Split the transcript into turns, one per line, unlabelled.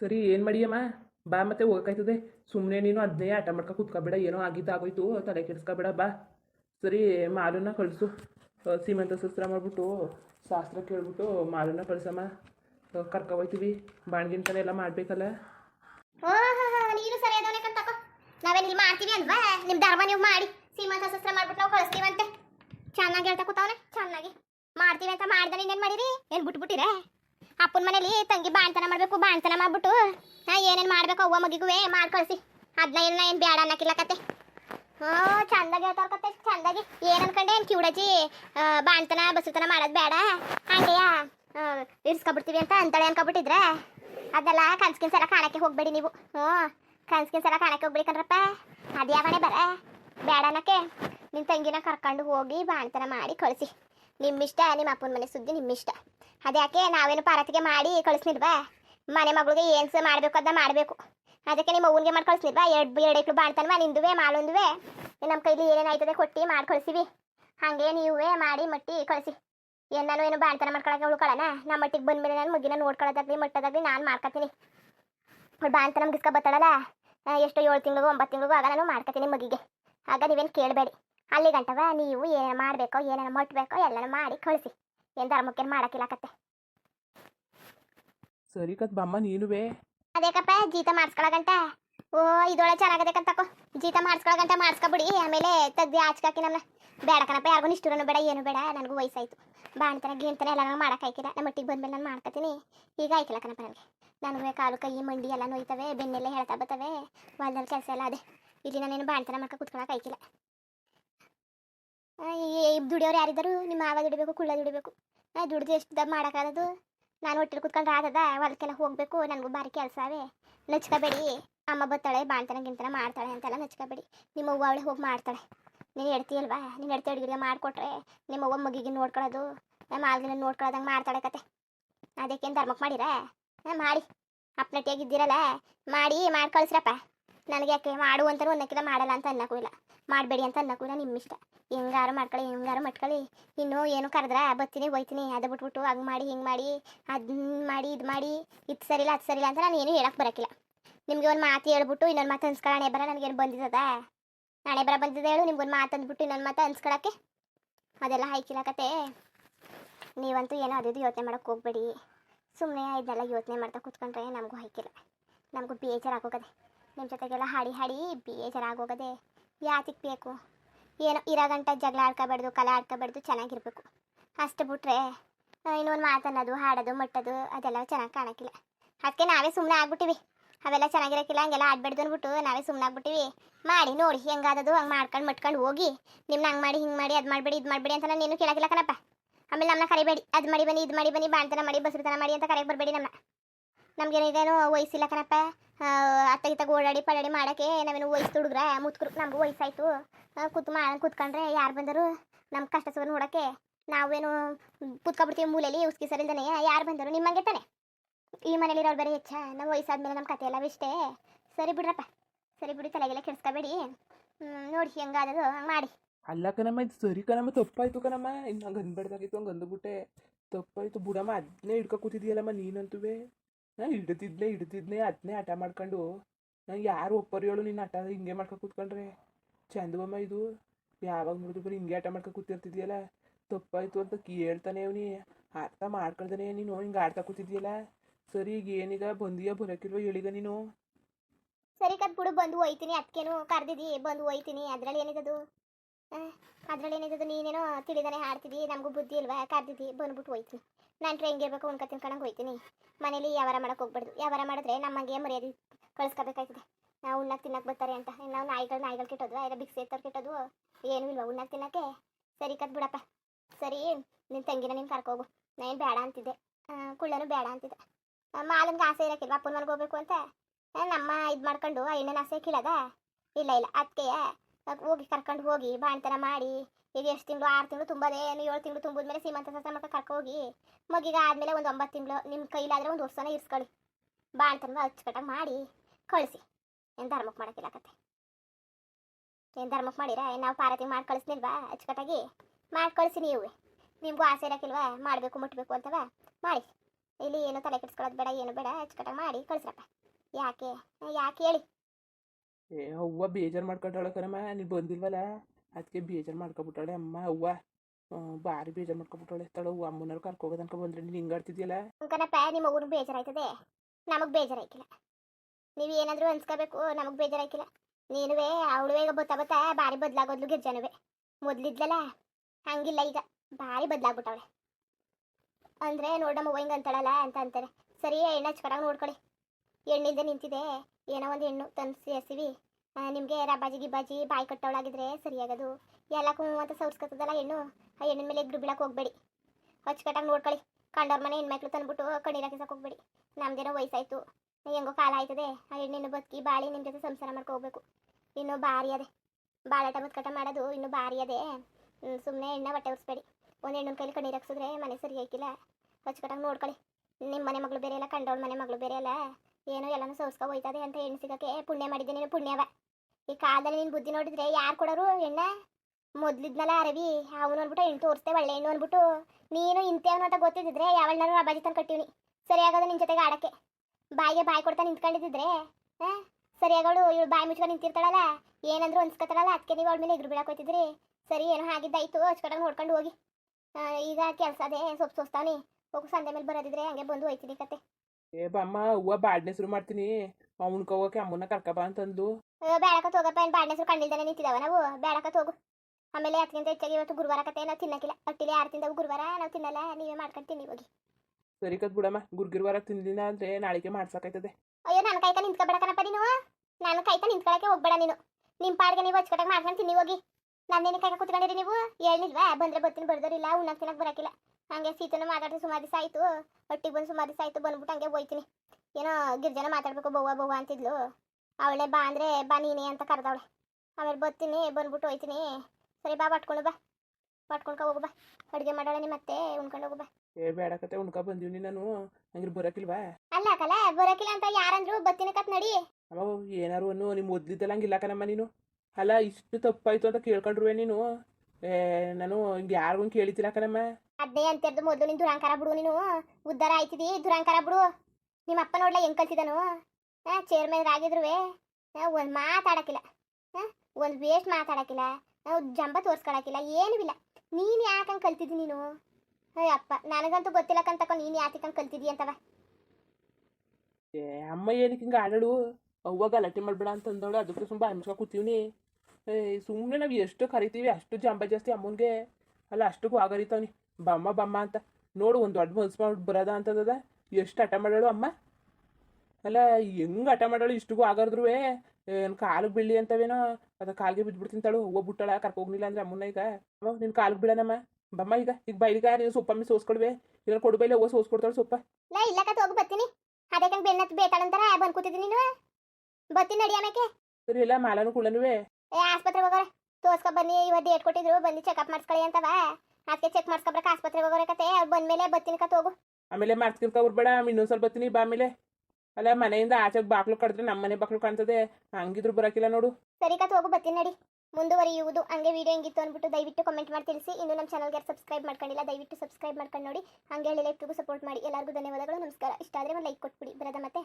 ಸರಿ, ಏನು ಮಾಡಿಯಮ್ಮ? ಬಾ ಮತ್ತೆ ಹೋಗಕ್ಕಾಯ್ತದೆ. ಸುಮ್ಮನೆ ನೀನು ಅದನ್ನೇ ಆಟ ಮಾಡ್ಕೊ ಕುತ್ಕೊಬೇಡ, ಏನೋ ಆಗಿದ್ದು ಆಗೋಯ್ತು, ತಲೆ ಕೆಡಿಸ್ಕೊಬೇಡ, ಬಾ. ಸರಿ, ಮಾಲನ್ನ ಕಳಿಸು. ಸೀಮಂತ ಸಸ್ತ್ರ ಮಾಡ್ಬಿಟ್ಟು, ಶಾಸ್ತ್ರ ಕೇಳ್ಬಿಟ್ಟು ಮಾಲನ್ನ ಕಳ್ಸಮ್ಮ. ಕರ್ಕೊ ಹೋಯ್ತೀವಿ ಬಾಣ್ಗಿಂಟನೆ ಎಲ್ಲ ಮಾಡಬೇಕಲ್ಲ?
ನೀನು ಸರಿಯಾದವನೇ ಕಣ್ತಕೋ ನಾವೇನು ಇಲ್ಲಿ ಮಾಡ್ತೀವಿ ಅಲ್ವಾ? ನಿಮ್ಮ ಧರ್ಮ ನೀವು ಮಾಡಿ. ಸೀಮಂತ ಸಸ್ತ್ರ ಮಾಡ್ಬಿಟ್ಟು ನಾವು ಕಳಿಸ್ತೀವಂತೆ. ಚೆನ್ನಾಗಿ ಹೇಳ್ತಾ ಕೂತಾವನೆ, ಚೆನ್ನಾಗಿ. ಮಾಡ್ತೀವಿ ಅಂತ ಮಾಡ್ದೆ ಇನ್ನೇನು ಮಾಡಿರಿ? ಏನು ಬಿಟ್ಬಿಟ್ಟಿರೆ? ಅಪ್ಪನ ಮನೇಲಿ ತಂಗಿ ಬಾಣ್ತನ ಮಾಡಬೇಕು, ಬಾಣ್ತನ ಮಾಡ್ಬಿಟ್ಟು ನಾ ಏನೇನು ಮಾಡ್ಬೇಕು ಅವ್ವ ಮಗಿಗುವೆ ಮಾಡಿ ಕಳಿಸಿ. ಅದನ್ನ ಏನ ಏನು ಬೇಡ ಅನ್ನಕ್ಕಿಲ್ಲ ಕತೆ. ಹ್ಞೂ ಚಂದಾಗಿ ಹೇಳ್ತಾರ ಕತೆ, ಚಂದಾಗಿ. ಏನು ಅನ್ಕೊಂಡೆ ಏನು ಕಿವಡಜ್ಜಿ? ಬಾಣ್ತನ, ಬಸುತನ ಮಾಡೋದು ಬೇಡ ಹಂಗೆಯ? ಇರ್ಸ್ಕೊಬಿಡ್ತೀವಿ ಅಂತ ಅಂತಳೆ ಅನ್ಕೊಬಿಟ್ಟಿದ್ರೆ ಅದೆಲ್ಲ ಸಲ ಕಾಣಕ್ಕೆ ಹೋಗ್ಬೇಡಿ ನೀವು. ಹ್ಞೂ ಸಲ ಕಾಣಕ್ಕೆ ಹೋಗ್ಬೇಡಿ ಕಣ್ರಪ್ಪ. ಅದ್ಯಾವಣೆ ಬರ? ಬೇಡ ಅನ್ನಕ್ಕೆ ನಿಮ್ಮ ತಂಗಿನ ಕರ್ಕೊಂಡು ಹೋಗಿ ಬಾಣ್ತನ ಮಾಡಿ ಕಳಿಸಿ. ನಿಮ್ಮಿಷ್ಟ ನಿಮ್ಮ ಅಪ್ಪನ ಮನೆ ಸುದ್ದಿ ನಿಮ್ಮಿಷ್ಟ. ಅದ್ಯಾಕೆ ನಾವೇನು ಪಾರತಿಗೆ ಮಾಡಿ ಕಳಿಸ್ನಿಲ್ವಾ? ಮನೆ ಮಗಳಿಗೆ ಏನ್ಸ ಮಾಡಬೇಕು ಅದನ್ನ ಮಾಡಬೇಕು. ಅದಕ್ಕೆ ನಿಮ್ಮ ಅವ್ವನಿಗೆ ಮಾಡಿ ಕಳಿಸ್ನಿಲ್ವಾ? ಎರಡು ಎರಡು ಇಟ್ಲು ಬಾಣ್ತನವ? ನಿಂದುವೆ ಮಾಲೊಂದುವೆ? ನಮ್ಮ ಕೈಲಿ ಏನೇನಾಯ್ತದೆ ಕೊಟ್ಟು ಮಾಡಿ ಕಳಿಸಿವಿ. ಹಾಗೆ ನೀವೇ ಮಾಡಿ ಮಟ್ಟಿ ಕಳಿಸಿ. ಏನು ನಾನು ಏನು ಬಾಣ್ತನ ಮಾಡ್ಕೊಳಕ್ಕೆ ಉಳ್ಕೊಳ್ಳೋಣ ನಮ್ಮ ಮಟ್ಟಿಗೆ ಬಂದ್ಮೇಲೆ ನಾನು ಮುಗಿನ ನೋಡ್ಕೊಳ್ಳೋದಾಗ್ಲಿ ಮಟ್ಟದಾಗ್ಲಿ ನಾನು ಮಾಡ್ಕೊತೀನಿ ಅವಳು ಬಾಣ್ತನ ಬತ್ತಾಳಲ್ಲ? ಆ, ಎಷ್ಟೋ ಏಳು ತಿಂಗಳಿಗೂ ಒಂಬತ್ತು ತಿಂಗಳಿಗೂ ಆಗ ನಾನು ಮಾಡ್ಕೊತೀನಿ ಮಗಿಗೆ. ಆಗ ನೀವೇನು ಕೇಳಬೇಡಿ. ಅಲ್ಲಿ ಗಂಟವ ನೀವು ಏನೇನು ಮಾಡಬೇಕೋ ಏನೇನು ಮುಟ್ಬೇಕೋ ಎಲ್ಲನೂ ಮಾಡಿ ಕಳಿಸಿ. ಏನು ಧರ್ಮಕ್ಕೇನು ಮಾಡಕಿಲ್ಲ ಕತ್ತೆ
ಸರಿ ಕತ್ ಬಮ್ಮ ನೀನುವೇ.
ಅದೇಕಪ್ಪ ಜೀತ ಮಾಡಿಸ್ಕೊಳಗಂಟ. ಓ ಇದೊಳೆ ಚೆನ್ನಾಗದೆ ತಕೋ. ಜೀತ ಮಾಡಿಸ್ಕೊಳಗಂಟ ಮಾಡಿಸ್ಕೊಬಿಡಿ ಆಮೇಲೆ ತದ್ದಿ ಆಚ್ಕಾಕಿ ನನ್ನ ಬೇಡ ಕಣಪ್ಪ ಯಾರಿಗೂ ನಿಷ್ಠುರನು ಬೇಡ ಏನು ಬೇಡ ನನಗೂ ವಯಸ್ಸಾಯ್ತು ಬಾಣ್ತನ ಗೀಣ್ತನ ಎಲ್ಲ ನಾನು ಮಾಡೋಕ್ಕಾಯ್ಕಿಲ್ಲ ನಮ್ಮ ಮಟ್ಟಿಗೆ ಬಂದ್ಮೇಲೆ ನಾನು ಮಾಡ್ಕೊತೀನಿ. ಈಗ ಆಯ್ಕಿಲ್ಲ ಕಣಪ್ಪ ನನಗೆ. ನನಗೆ ಕಾಲು ಕೈ ಮಂಡಿ ಎಲ್ಲ ನೋಯ್ತವೆ ಬೆನ್ನೆಲ್ಲ ಹೇಳ್ತಾ ಬರ್ತವೆ ಹೊಲ್ದಲ್ಲಿ ಕೆಲಸ ಎಲ್ಲ ಅದೇ. ಇಲ್ಲಿ ನಾನೇನು ಬಾಣ್ತನ ಮಾಡ್ಕೊ ಕುತ್ಕೊಳಕ್ಕೆ ಆಯ್ಕಿಲ್ಲ. ದುಡಿಯೋರು ಯಾರಿದ್ದರು? ನಿಮ್ಮ ಮಾವ ದುಡಿಬೇಕು, ಕುಳ್ಳ ದುಡಿಬೇಕು. ದುಡ್ದು ಎಷ್ಟು ದಮ್ ಮಾಡೋಕ್ಕಾಗದು ನಾನು ಹೊಟ್ಟೆಲಿ ಕುತ್ಕೊಂಡು ಆದದ ಹೊಲಕ್ಕೆಲ್ಲ ಹೋಗಬೇಕು, ನನಗೂ ಭಾರಿ ಕೆಲಸ ಅವೇ ನಚ್ಕೋಬೇಡಿ. ಅಮ್ಮ ಬತ್ತಾಳೆ ಬಾಣ್ತನ ಗಿಂತನ ಮಾಡ್ತಾಳೆ ಅಂತೆಲ್ಲ ನಚ್ಕೋಬೇಡಿ. ನಿಮ್ಮ ಅವ್ವ ಅವಳೆ ಹೋಗಿ ಮಾಡ್ತಾಳೆ. ನೀನು ಎಡ್ತೀಯಲ್ವಾ ನೀನು ಎಡ್ತಿ ಅಡುಗೆ ಮಾಡಿಕೊಟ್ರೆ ನಿಮ್ಮ ಅವ್ವ ಮಗಿಗೆ ನೋಡ್ಕೊಳ್ಳೋದು ನಮ್ಮ ಆಲ್ಗಿನ ನೋಡ್ಕೊಳ್ಳೋದಂಗೆ ಮಾಡ್ತಾಳೆ ಕತೆ. ಅದಕ್ಕೇನು ಧರ್ಮಕ್ಕೆ ಮಾಡಿರ? ಮಾಡಿ. ಅಪ್ನಟ್ಟಿಯಾಗಿದ್ದೀರಲ್ಲ ಮಾಡಿ ಮಾಡಿ ಕಳಿಸ್ರಪ್ಪ. ನನಗೆ ಯಾಕೆ ಮಾಡು ಅಂತಲೂ ಒಂದಕ್ಕಿಂತ ಮಾಡಲ್ಲ ಅಂತ ಅನ್ನಕ್ಕೂ ಇಲ್ಲ. ಮಾಡಬೇಡಿ ಅಂತ ಅನ್ನಕ್ಕೂ ಇಲ್ಲ ನಿಮ್ಮ ಇಷ್ಟ ಹೆಂಗಾರು ಮಾಡ್ಕೊಳ್ಳಿ ಹೆಂಗಾರು ಮಾಡ್ಕೊಳ್ಳಿ ಇನ್ನು ಏನು ಕರೆದ್ರೆ? ಬತ್ತೀನಿ, ಹೋಯ್ತೀನಿ. ಅದು ಬಿಟ್ಬಿಟ್ಟು ಹಂಗೆ ಮಾಡಿ, ಹಿಂಗೆ ಮಾಡಿ ಅದನ್ನ ಮಾಡಿ, ಇದು ಮಾಡಿ. ಇದು ಸರಿಲ್ಲ, ಅದು ಸರಿಲ್ಲ ಅಂತ ನಾನು ಏನು ಹೇಳಕ್ಕೆ ಬರೋಕ್ಕಿಲ್ಲ ನಿಮಗೆ ಒಂದು ಮಾತು ಹೇಳ್ಬಿಟ್ಟು ಇನ್ನೊಂದು ಮಾತು ಅನ್ಸ್ಕೊಳ್ಳೋಣ ಬರ ನನಗೇನು ಬಂದಿದ್ದದ ನಾಳೆ ಬರ ಬಂದಿದ್ದೆ ಹೇಳು, ನಿಮ್ಗೊಂದು ಮಾತು ಅಂದ್ಬಿಟ್ಟು ಇನ್ನೊಂದು ಮಾತು ಅನ್ಸ್ಕೊಳಕ್ಕೆ ಅದೆಲ್ಲ ಹಾಯ್ಕಿಲ್ಲ ಕತೆ. ನೀವಂತೂ ಏನೋ ಅದು ಯೋಚನೆ ಮಾಡೋಕ್ಕೆ ಹೋಗ್ಬೇಡಿ. ಸುಮ್ಮನೆ ಇದನ್ನೆಲ್ಲ ಯೋಚನೆ ಮಾಡ್ತಾ ಕೂತ್ಕೊಂಡ್ರೆ ನಮಗೂ ಹಾಯ್ಕಿಲ್ಲ. ನಮಗೂ ಬೇಜಾರು ಆಗೋಗದೆ ನಿಮ್ಮ ಜೊತೆಗೆಲ್ಲ ಹಾಡಿ ಹಾಡಿ ಬೇಜಾರಾಗೋಗದೆ ಯಾತಿಗೆ ಬೇಕು? ಏನೋ ಇರೋ ಗಂಟ ಜಗಳ ಆಡ್ಕೋಬಾರ್ದು, ಕಲೆ ಆಡ್ಕೋಬಾರ್ದು ಚೆನ್ನಾಗಿರ್ಬೇಕು. ಅಷ್ಟು ಬಿಟ್ರೆ ಇನ್ನೊಂದು ಮಾತನ್ನೋದು, ಹಾಡೋದು, ಮಟ್ಟೋದು, ಅದೆಲ್ಲ ಚೆನ್ನಾಗಿ ಕಾಣೋಕ್ಕಿಲ್ಲ. ಅದಕ್ಕೆ ನಾವೇ ಸುಮ್ಮನೆ ಆಗ್ಬಿಟ್ಟಿವಿ. ಅವೆಲ್ಲ ಚೆನ್ನಾಗಿರೋಕ್ಕಿಲ್ಲ, ಹಂಗೆಲ್ಲ ಆಡ್ಬಾರ್ದು ಅಂದ್ಬಿಟ್ಟು ನಾವೇ ಸುಮ್ಮನೆ ಆಗ್ಬಿಟ್ಟಿವಿ. ಮಾಡಿ ನೋಡಿ, ಹೆಂಗಾದದು, ಹಂಗೆ ಮಾಡ್ಕೊಂಡು ಮಟ್ಕೊಂಡು ಹೋಗಿ. ನಿಮ್ಮನ್ನ ಹಂಗೆ ಮಾಡಿ, ಹಿಂಗೆ ಮಾಡಿ, ಅದು ಮಾಡಬೇಡಿ, ಇದು ಮಾಡಬೇಡಿ ಅಂತ ನಾನು ಕೇಳಕ್ಕಿಲ್ಲ ಕಣಪ್ಪ. ಆಮೇಲೆ ನಮ್ಮನ್ನ ಕರಿಬೇಡಿ. ಅದು ಮಾಡಿ ಬನ್ನಿ, ಇದು ಮಾಡಿ ಬನ್ನಿ, ಬಾಣ್ತನ ಮಾಡಿ, ಬಸ್ರತನ ಮಾಡಿ ಅಂತ ಕರೆಯಕ್ಕೆ ಬರಬೇಡಿ ನಮ್ಮ ನಮ್ಗೇನು ಇದೇನು ವಯಸ್ಸಿಲ್ಲ ಕಣಪ್ಪ. ಅತ್ತ ಇತ್ತಾಗ ಓಡಾಡಿ ಪಡಾಡಿ ಮಾಡೋಕ್ಕೆ ನಾವೇನು ವಯಸ್ಸು ಹುಡುಗ್ರ? ಮುತ್ಕರು ನಮಗೂ ವಯಸ್ಸಾಯ್ತು. ಕೂತ್ ಮಾ ಕೂತ್ಕೊಂಡ್ರೆ ಯಾರು ಬಂದರು? ನಮ್ಮ ಕಷ್ಟ ಸುಖ ನೋಡೋಕ್ಕೆ ನಾವೇನು ಕೂತ್ಕೊಬಿಡ್ತೀವಿ ಮೂಲೆಯಲ್ಲಿ ಉಸ್ಕಿ ಸರಿಲ್ದಾನೆ ಯಾರು ಬಂದರು? ನಿಮ್ಮಂಗೆ ತಾನೆ. ಈ ಮನೇಲಿ ಇರೋರು ಬೇರೆ ಹೆಚ್ಚ. ನಾವು ವಯಸ್ಸಾದ್ಮೇಲೆ ನಮ್ಮ ಕತೆ ಎಲ್ಲ ಇಷ್ಟೇ. ಸರಿ ಬಿಡ್ರಪ್ಪ. ಸರಿ ಬಿಡಿ, ತಲೆಗೆಲ್ಲ ಕೆಡಿಸ್ಕೋಬೇಡಿ. ನೋಡಿ ಹೆಂಗಾದದು ಹಂಗೆ ಮಾಡಿ.
ಅಲ್ಲ ಕಣಮ್ಮ, ಇದು ಸರಿ ಕಣಮ್ಮ, ತಪ್ಪಾಯ್ತು ಕಣಮ್ಮ. ಇನ್ನು ಹಂಗೆ ಅಂದ್ಬಿಡ್ದಾಗಿತ್ತು ಹಂಗೆ ಅಂದ್ಬಿಟ್ಟೆ. ತಪ್ಪಾಯ್ತು ಬುಡಮ್ಮ, ಅದನ್ನೇ ಹಿಡ್ಕೊ ಕೂತಿದ್ಯಲ್ಲಮ್ಮ ನೀನಂತುವೆ. ನಾನು ಹಿಡ್ದಿದ್ಲೆ ಹಿಡ್ದಿದ್ಲೆ ಅದನ್ನೇ ಆಟ ಮಾಡ್ಕೊಂಡು. ನಂಗೆ ಯಾರು ಒಪ್ಪರು ಹೇಳು ನಿನ್ನ ಆಟ ಹಿಂಗೆ ಮಾಡ್ಕೊ ಕೂತ್ಕೊಂಡ್ರೆ. ಚಂದವಮ್ಮ ಇದು. ಯಾವಾಗ ನೋಡಿದ್ರು ಬರೀ ಹಿಂಗೆ ಆಟ ಮಾಡ್ಕೊ ಕೂತಿರ್ತಿದ್ಯಲ್ಲ. ತಪ್ಪಾಯ್ತು ಅಂತ ಕೇಳ್ತಾನೆ ಅವನಿ. ಅರ್ಥ ಮಾಡ್ಕೊಳ್ತಾನೆ. ನೀನು ಹಿಂಗೆ ಆಡ್ತಾ ಕೂತಿದ್ಯಲ್ಲ. ಸರಿ, ಈಗ ಏನೀಗ? ಬಂದಿಯ ಬರಕಿರುವ ಹೇಳಿಗ ನೀನು?
ಸರಿ ಕತ್ ಬಿಡು, ಬಂದು ಹೋಯ್ತೀನಿ ಅದಕ್ಕೇನು ಕರ್ದಿದ್ದಿ ಬಂದು ಹೋಯ್ತೀನಿ ಅದ್ರಲ್ಲಿ ಏನಿದದು? ಅದ್ರಲ್ಲಿ ಏನಿದದು? ನೀನೇನೋ ತಿಳಿದಾನೆ ಹಾಡ್ತಿದ್ದಿ ನಮಗೂ ಬುದ್ಧಿ ಇಲ್ವಾ? ಕರ್ದಿದ್ದಿ ಬಂದ್ಬಿಟ್ಟು ಒಯ್ತೀನಿ. ನಾನು ಹೆಂಗಿರ್ಬೇಕು ಉಣ್ಕ ತಿನ್ಕೊಂಡಂಗೆ ಹೋಯ್ತೀನಿ. ಮನೇಲಿ ಯಾವಾರ ಮಾಡೋಕೆ ಹೋಗ್ಬಾರ್ದು. ಯಾವಾರ ಮಾಡಿದ್ರೆ ನಮಗೆ ಮರ್ಯಾದೆ ಕಳಿಸ್ಕೋಬೇಕಾಯ್ತದೆ. ನಾವು ಉಣ್ಣಕ್ಕೆ ತಿನ್ನಕ್ಕೆ ಬರ್ತಾರೆ ಅಂತ. ನಾವು ನಾಯಿಗಳು ನಾಯಿಗಳು ಕೆಟ್ಟೋದು ಆಯ್ತು ಬಿಕ್ಸಿ ಎತ್ತವ್ರು ಕೆಟ್ಟೋದು ಏನೂ ಇಲ್ವಾ ಉಣ್ಣಕ್ಕೆ ತಿನ್ನಕ್ಕೆ? ಸರಿ ಕತ್ ಬಿಡಪ್ಪ. ಸರಿ ನಿನ್ನ ತಂಗಿನ ನೀನು ಕರ್ಕೋಗು ನಾನು ಬೇಡ ಅಂತಿದ್ದೆ. ಕುಳ್ಳನೂ ಬೇಡ ಅಂತಿದ್ದೆ. ಮಾಲನ್ಗೆ ಆಸೆ ಇರೋಕ್ಕಿಲ್ವ ಅಪ್ಪನ ಮನೆಗೆ ಹೋಗ್ಬೇಕು ಅಂತ? ನಮ್ಮ ಇದು ಮಾಡ್ಕೊಂಡು ಆ ಎಣ್ಣೆನ ಆಸೆ ಕೀಳದ? ಇಲ್ಲ ಇಲ್ಲ ಅದಕ್ಕೆ ಹೋಗಿ ಕರ್ಕೊಂಡು ಹೋಗಿ ಬಾಣ್ತನ ಮಾಡಿ ಈಗ ಎಷ್ಟು ತಿಂಗಳು? ಆರು ತಿಂಗಳು ತುಂಬದೇ. ಏನು ಏಳು ತಿಂಗಳು ತುಂಬಿದ್ಮೇಲೆ ಸೀಮಂತ ಸಸ್ಯ ಮಕ್ಕ ಕರ್ಕೋಗಿ, ಮಗಿಗೆ ಆದಮೇಲೆ ಒಂದು ಒಂಬತ್ತು ತಿಂಗಳು ನಿಮ್ಮ ಕೈಲಾದ್ರೆ ಒಂದು ವರ್ಷನ ಇರ್ಸ್ಕೊಳ್ಳಿ. ತಂದು ಅಚ್ಚುಕಟ್ಟಾಗಿ ಮಾಡಿ ಕಳಿಸಿ. ಏನು ಧರ್ಮಕ್ಕೆ ಮಾಡೋಕ್ಕಿಲ್ಲ ಕತೆ ಏನು ಧರ್ಮಕ್ಕೆ ಮಾಡಿರ? ನಾವು ಪಾರತಿ ಮಾಡಿ ಕಳಿಸ್ನಿಲ್ವಾ ಅಚ್ಚುಕಟ್ಟಾಗಿ? ಮಾಡಿ ಕಳಿಸಿ ನೀವು. ನಿಮಗೂ ಆಸೆ ಇರೋಕ್ಕಿಲ್ವಾ ಮಾಡಬೇಕು ಮುಟ್ಟಬೇಕು ಅಂತವ? ಮಾಡಿ. ಇಲ್ಲಿ ಏನು ತಲೆ ಕೆಡಿಸ್ಕೊಳ್ಳೋದು ಬೇಡ, ಏನು ಬೇಡ, ಅಚ್ಚುಕಟ್ಟಾಗಿ ಮಾಡಿ ಕಳಿಸ್ರಪ್ಪ. ಯಾಕೆ? ಯಾಕೆ ಹೇಳಿ?
ಏ ಅವ್ವ ಬೇಜಾರು ಮಾಡ್ಕೊಂಡಾಳೆ ಕಣಮ್ಮ, ನೀನು ಬಂದಿಲ್ವಲ್ಲ? ಅದಕ್ಕೆ ಬೇಜಾರು ಮಾಡ್ಕೊಬಿಟ್ಟಾಳೆ ಅಮ್ಮ, ಅವ್ವ. ಬಾರಿ ಬೇಜಾರು ಮಾಡ್ಕೊಬಿಟ್ಟಾಳೆ ತಳ ಅವ್ವ, ಅಮ್ಮನವ್ರು ಕರ್ಕೋಗೋದು ಅನ್ಕೊ ಬಂದ್ರೆ. ನೀನು ಹಿಂಗಾಡ್ತಿದ್ಯಲ್ಲ
ನಿಮ್ಮ ಮಗುನು ಬೇಜಾರಾಯ್ತದೆ. ನಮಗೆ ಬೇಜಾರಾಯ್ಕಿಲ್ಲ ನೀವು ಏನಾದರೂ ಅನ್ಸ್ಕೋಬೇಕು, ನಮಗೆ ಬೇಜಾರಾಯ್ಕಿಲ್ಲ ನೀನುವೆ ಅವಳು ಈಗ ಬತ್ತಾ ಬತ್ತಾ ಬಾರಿ ಬದಲಾಗೋದ್ಲು ಗಿರ್ಜನುವೆ ಮೊದ್ಲಿದ್ಲಲ್ಲ, ಹಂಗಿಲ್ಲ ಈಗ. ಭಾರಿ ಬದಲಾಗ್ಬಿಟ್ಟವಳೆ. ಅಂದರೆ ನೋಡಮ್ಮ ಹಿಂಗೆ ಅಂತಾಳಲ್ಲ ಅಂತ ಅಂತಾರೆ. ಸರಿ, ಎಣ್ಣೆ ಹಚ್ಕೊಡಂಗೆ ನೋಡ್ಕೊಳ್ಳಿ. ಎಣ್ಣಿಂದ ನಿಂತಿದೆ. ಏನೋ ಒಂದು ಹೆಣ್ಣು ತಂದು ಸೇರಿಸಿವಿ ನಿಮಗೆ ರಬ್ಬಾಜಿ ಗಿಬ್ಬಾಜಿ ಬಾಯಿ ಕಟ್ಟವಳಾಗಿದ್ರೆ ಸರಿಯಾಗದು. ಎಲ್ಲಕ್ಕೂ ಅಂತ ಸೌರ್ಸ್ಕೊತದಲ್ಲ ಹೆಣ್ಣು, ಆ ಹೆಣ್ಣಿನ ಮೇಲೆ ಎಗ್ರು ಬೀಳಕ್ಕೆ ಹೋಗ್ಬೇಡಿ. ಅಚ್ಚುಕಟ್ಟಾಗಿ ನೋಡ್ಕೊಳ್ಳಿ. ಕಂಡವ್ರ ಮನೆ ಹೆಣ್ಮಕ್ಳು ತಂದ್ಬಿಟ್ಟು ಕೆಸಕ್ಕೆ ಹೋಗ್ಬೇಡಿ. ನಮ್ದೇನೋ ವಯಸ್ಸಾಯ್ತು. ಹೆಂಗೋ ಕಾಲ ಆಯ್ತದೆ. ಆ ಹೆಣ್ಣಿನ ಬದುಕಿ ಬಾಳಿ ನಿಮ್ಮ ಜೊತೆ ಸಂಸಾರ ಮಾಡ್ಕೊ ಇನ್ನೂ ಭಾರಿ ಅದೇ. ಬಾಳಾಟ ಮುತ್ಕಟ ಮಾಡೋದು ಇನ್ನೂ ಭಾರಿ ಅದೇ. ಸುಮ್ಮನೆ ಎಣ್ಣೆ ಬಟ್ಟೆ ಉರಿಸ್ಬೇಡಿ. ಒಂದು ಹೆಣ್ಣಿನ ಕೈಲಿ ಕಣ್ಣೀರು ಹಾಕ್ಸಿದ್ರೆ ಮನೆ ಸರಿ ಹಾಕಿಲ್ಲ ಅಚ್ಚುಕಟ್ಟಾಗಿ ನೋಡ್ಕೊಳ್ಳಿ. ನಿಮ್ಮ ಮನೆ ಮಗಳು ಬೇರೆ ಅಲ್ಲ, ಕಂಡವ್ರ ಮನೆ ಮಗಳು ಬೇರೆ ಅಲ್ಲ. ಏನೋ ಎಲ್ಲನೂ ಸೋಸ್ಕೊ ಹೋಯ್ತದೆ ಅಂತ ಹೆಣ್ಣು ಸಿಗಕ್ಕೆ ಪುಣ್ಯ ಮಾಡಿದ್ದೆ ನೀನು, ಪುಣ್ಯವ. ಈ ಕಾಲದಲ್ಲಿ ನೀನು ಬುದ್ಧಿ ನೋಡಿದ್ರೆ ಯಾರು ಕೊಡೋರು ಎಣ್ಣೆ ಮೊದ್ಲಿದ್ನಲ್ಲ ರವಿ ಅವನು ಅಂದ್ಬಿಟ್ಟು ಹೆಣ್ಣು ತೋರಿಸ್ದೆ, ಒಳ್ಳೆ ಹೆಣ್ಣು ಅಂದ್ಬಿಟ್ಟು. ನೀನು ಇಂತೇವನು ಅಂತ ಗೊತ್ತಿದ್ದಿದ್ರೆ ಯಾವಳನ್ನಾರು ಅಬಾಜಿ ತಂದು ಕಟ್ಟಿವ್ನಿ. ಸರಿಯಾಗದ ನಿನ್ನ ಜೊತೆಗೆ ಆಡಕ್ಕೆ. ಬಾಯಿಗೆ ಬಾಯಿ ಕೊಡ್ತಾ ನಿಂತ್ಕೊಂಡಿದ್ದಿದ್ರೆ, ಹಾಂ? ಸರಿಯಾಗಳು ಇವಳು ಬಾಯಿ ಮುಚ್ಕೊಂಡು ನಿಂತಿರ್ತಾಳಲ್ಲ? ಏನಂದ್ರು ಅನ್ಸ್ಕೊತಾಳಲ್ಲ? ಅದಕ್ಕೆ ನೀವು ಅವಳ ಮೇಲೆ ಎದುರು ಬಿಡಕ್ಕೆ ಹೋಯ್ತಿದ್ರಿ. ಸರಿ, ಏನೋ ಆಗಿದ್ದಾಯ್ತು ಅಚ್ಕಟ್ಟಾಗಿ ನೋಡ್ಕೊಂಡು ಹೋಗಿ. ಈಗ ಕೆಲಸ ಅದೇ, ಸೊಪ್ಪು ಸೋಸ್ತಾವನಿ. ಹೋಗು, ಸಂಜೆ ಮೇಲೆ ಬರೋದಿದ್ರೆ ಹಂಗೆ ಬಂದು ಹೋಯ್ತೀನಿ ಕತೆ.
ಏ ಬಮ್ಮ ಹೂವ ಬಾಡ್ನೆ ಶುರು ಮಾಡ್ತೀನಿ. ಅವ್ನ ಹೋಗೋಕೆ ಅಮ್ಮನ ಕರ್ಕಬ ಅಂತಂದು.
ಬೇಡಕತ್ ಹೋಗಪ್ಪ ಏನು ಬಾಡ್ನೆ ಶುರು ಕಂಡಿಲ್ದಾನೆ ನಿಂತಿದ್ದಾವ ನಾವು? ಬೇಡಕತ್ ಹೋಗು ಆಮೇಲೆ ಅದಕ್ಕಿಂತ ಹೆಚ್ಚಾಗಿ ಇವತ್ತು ಗುರುವಾರ ಕತೆ ನಾವು ತಿನ್ನಕ್ಕಿಲ್ಲ ಅಟ್ಟಿಲಿ ಯಾರು ತಿಂದವು ಗುರುವಾರ ನಾವು ತಿನ್ನಲ್ಲ ನೀವೇ ಮಾಡ್ಕೊಂಡು ತಿನ್ನಿ ಹೋಗಿ.
ಸರಿ ಕತ್ ಬಿಡಮ್ಮ ಗುರುಗಿರುವಾರ ತಿನ್ಲಿಲ್ಲ ಅಂದ್ರೆ ನಾಳೆಗೆ ಮಾಡ್ಸಕ್ಕಾಯ್ತದೆ
ಅಯ್ಯೋ ನನ್ನ ಕೈಕ ನಿಂತ್ಕೊಬೇಡಕನಪ್ಪ ನೀನು. ನಾನು ಕೈಕ ನಿಂತ್ಕೊಳಕ್ಕೆ ಹೋಗ್ಬೇಡ ನೀನು. ನಿಮ್ಮ ಪಾಡ್ಗೆ ನೀವು ಅಚ್ಚುಕಟ್ಟಾಗಿ ಮಾಡ್ಕೊಂಡು ತಿನ್ನಿ ಹೋಗಿ. ನನ್ನೇನು ಕೈಕ ಕುತ್ಕೊಂಡಿರಿ ನೀವು? ಹೇಳಿಲ್ವಾ ಬಂದ್ರೆ ಬರ್ತೀನಿ ಬರ್ದೋರಿಲ್ಲ ಉಣ್ಣಕ್ಕೆ ತಿನ್ನಕ್ಕೆ ಬರಕಿಲ್ಲ. ಹಂಗೆ ಸೀತನ ಮಾತಾಡಿ ಸುಮಾರು ದಿವಸ ಆಯ್ತು. ಒಟ್ಟಿಗೆ ಬಂದು ಸುಮಾರು ದಿವಸ ಆಯ್ತು ಬಂದ್ಬಿಟ್ಟು ಹಂಗೆ ಹೋಯ್ತೀನಿ ಏನೋ ಗಿರ್ಜನ ಮಾತಾಡ್ಬೇಕು ಬವ್ವ ಬವ್ವ ಅಂತಿದ್ಲು. ಅವಳೆ ಬಾ ಅಂದ್ರೆ ಬಾ ನೀನೇ ಅಂತ ಕರೆದವಳೆ. ಆಮೇಲೆ ಬರ್ತೀನಿ ಬಂದ್ಬಿಟ್ಟು ಹೋಯ್ತೀನಿ ಸರಿ ಬಾ ಪಟ್ಕೊಂಡು ಬಾ. ಪಟ್ಕೊಂಡ್ಕ ಹೋಗು ಬಾ. ಅಡುಗೆ ಮಾಡೋಣ ನೀ ಮತ್ತೆ ಉಣ್ಕೊಂಡು ಹೋಗು ಬಾ.
ಏ ಬೇಡ ಕತೆ ಉಣ್ಕೊ ಬಂದೀನಿ ನಾನು ಹಂಗಿರ್ ಬರಕಿಲ್ವಾ?
ಅಲ್ಲ ಕಲ ಬರಕಿಲ್ಲ ಅಂತ ಯಾರಂದ್ರು ಬತ್ತಿನ ಕತ್ ನಡಿ.
ಅಮ್ಮ ಏನಾರು ಅನ್ನು ನಿಮ್ಮ ಮೊದ್ಲಿದ್ದಲ್ಲ ಹಂಗಿಲ್ಲ ಕಣಮ್ಮ ನೀನು. ಅಲ್ಲ ಇಷ್ಟು ತಪ್ಪಾಯ್ತು ಅಂತ ಕೇಳ್ಕೊಂಡ್ರುವೆ ನೀನು. ನಾನು ಹಿಂಗೆ ಯಾರಿಗೂ ಕೇಳಿತಿಲ್ಲ ಕಣಮ್ಮ.
ಅದೇ ಅಂತಿರ್ದು ಮೊದಲು ನೀನು ದುರಂಕಾರ ಬಿಡು ನೀನು. ಉದ್ಧಾರ ಆಯ್ತಿದಿ ದುರಂಕಾರ ಬಿಡು. ನಿಮ್ಮ ಅಪ್ಪ ನೋಡ್ಲ ಹೆಂಗ್ ಕಲ್ತಿದನು ಹಾ ಚೇರ್ಮನ್ ಆಗಿದ್ರುವೆ. ಒಂದು ಮಾತಾಡಕಿಲ್ಲ. ಒಂದ್ ವೇಸ್ಟ್ ಮಾತಾಡಕಿಲ್ಲ. ನಾವು ಜಂಬ ತೋರ್ಸ್ಕೊಳಕಿಲ್ಲ ಏನೂ ಇಲ್ಲ. ನೀನು ಯಾಕಂಗೆ ಕಲ್ತಿದ್ದಿ ನೀನು? ಅಯ್ಯಪ್ಪ ನನಗಂತೂ ಗೊತ್ತಿಲ್ಲ ಕಂತಕೊ ನೀನು ಯಾತಿಕಂತ ಕಲ್ತಿದ್ದಿ ಅಂತವ.
ಏ ಅಮ್ಮ ಏನಕ್ಕೆ ಹಿಂಗೆ ಆಡಳು ಅವ್ವ ಲಟ್ಟಿ ಮಾಡ್ಬೇಡ ಅಂತ ಅಂದವಳು ಅದಕ್ಕೆ ತುಂಬಾ ಅನ್ಸ್ಕೊ ಕೂತೀವ್ನಿ. ಸುಮ್ಮನೆ ನಾವು ಎಷ್ಟು ಕರಿತೀವಿ ಅಷ್ಟು ಜಂಬ ಜಾಸ್ತಿ ಅಮ್ಮನಿಗೆ. ಅಲ್ಲ ಅಷ್ಟಕ್ಕೂ ಆಗರಿತಾವನಿ. ಬಮ್ಮ ಬಮ್ಮ ಅಂತ. ನೋಡು ಒಂದು ದೊಡ್ಡ ಮನ್ಸು ಮಾಡಿ ಬರೋದ ಅಂತಂದದ. ಎಷ್ಟು ಹಠ ಮಾಡಳು ಅಮ್ಮ? ಅಲ್ಲ ಹೆಂಗೆ ಹಠ ಮಾಡಳು ಇಷ್ಟಿಗೂ ಆಗರ್ದ್ರು ಏನು ಕಾಲಿಗೆ ಬೀಳಿ ಅಂತವೇನೋ? ಅದ ಕಾಲಿಗೆ ಬಿದ್ದುಬಿಡ್ತೀನಿ ತಾಳು. ಬಿಟ್ಟಳ ಕರ್ಕೋಗ್ಲಿಲ್ಲ ಅಂದ್ರೆ ಅಮ್ಮನ ಈಗ. ಅಮ್ಮ ನಿನ್ನ ಕಾಲಿಗೆ ಬೀಳನಮ್ಮ. ಬಮ್ಮ ಈಗ ಈಗ ಬೈಲಿಗ ನೀನು ಸೊಪ್ಪಮ್ಮಿ ಸೋಸ್ಕೊಡ್ವೆ ಇಲ್ಲ ಕೊಡು ಬೈಲ ಹೋಗಿ ಸೋಸ್ಕೊಡ್ತಾಳೆ ಸೊಪ್ಪ.
ಲೈ ಇಲ್ಲ ಕತ್ ಹೋಗಿ ಬರ್ತೀನಿ. ಅದೇ ಕಂಗೆ ಬೆನ್ನತ್ತು ಬೇತಾಳಂತಾರ ಬಂದು ಕೂತಿದ್ದೀನಿ ನೀನು. ಬರ್ತೀನಿ ನಡಿ
ಸರಿ ಇಲ್ಲ ಮಾಲನು ಕುಳ್ಳನುವೆ.
ಏ ಆಸ್ಪತ್ರೆಗೆ ಹೋಗೋರೆ ತೋರ್ಸ್ಕೊ ಬನ್ನಿ ಇವತ್ತು ಡೇಟ್ ಕೊಟ್ಟಿದ್ರು ಬಂದು ಚೆಕಪ್ ಮಾಡಿಸ್ಕೊಳ್ಳಿ ಅಂತವ. ಅದಕ್ಕೆ ಚೆಕ್ ಮಾಡಿಸ್ಕೊಬ್ರಕ್ಕೆ ಆಸ್ಪತ್ರೆಗೆ ಹೋಗೋರೆ ಕತೆ ಅವ್ರು ಬಂದ್ಮೇಲೆ ಬತ್ತೀನಿ ಕತ್ ಹೋಗು.
ಆಮೇಲೆ ಮಾಡ್ಸ್ಕಿರ್ಕ ಬರ್ಬೇಡ ಇನ್ನೊಂದು ಸ್ವಲ್ಪ ಬತ್ತೀನಿ ಬಾ ಆಮೇಲೆ. ಅಲ್ಲ ಮನೆಯಿಂದ ಆಚೆಗೆ ಬಾಕ್ಲು ಕಡಿದ್ರೆ ನಮ್ಮ ಮನೆ ಬಾಕ್ಲು ಕಾಣ್ತದೆ ಹಂಗಿದ್ರು ಬರಕಿಲ್ಲ ನೋಡು.
ಸರಿ ಕತ್ ಹೋಗು ಬರ್ತೀನಿ ನಡಿ. ಮುಂದುವರಿಯುವುದು ಹಂಗೆ ವಿಡಿಯೋ ಹೆಂಗಿತ್ತು ಅಂದ್ಬಿಟ್ಟು ದಯವಿಟ್ಟು ಕಮೆಂಟ್ ಮಾಡಿ ತಿಳಿಸಿ. ಇನ್ನು ನಮ್ಮ ಚಾನಲ್ಗೆ ಸಬ್ಸ್ಕ್ರೈಬ್ ಮಾಡ್ಕೊಂಡಿಲ್ಲ ದಯವಿಟ್ಟು ಸಬ್ಸ್ಕ್ರೈಬ್ ಮಾಡ್ಕೊಂಡು ನೋಡಿ. ಹಂಗೆ ಹೇಳಿ ಲೈಕ್ಗೂ ಸಪೋರ್ಟ್ ಮಾಡಿ. ಎಲ್ಲರಿಗೂ ಧನ್ಯವಾದಗಳು ನಮಸ್ಕಾರ. ಇಷ್ಟ ಆದರೆ ಒಂದು ಲೈಕ್ ಕೊಟ್ಬಿಡಿ. ಬರೋದ ಮತ್ತೆ.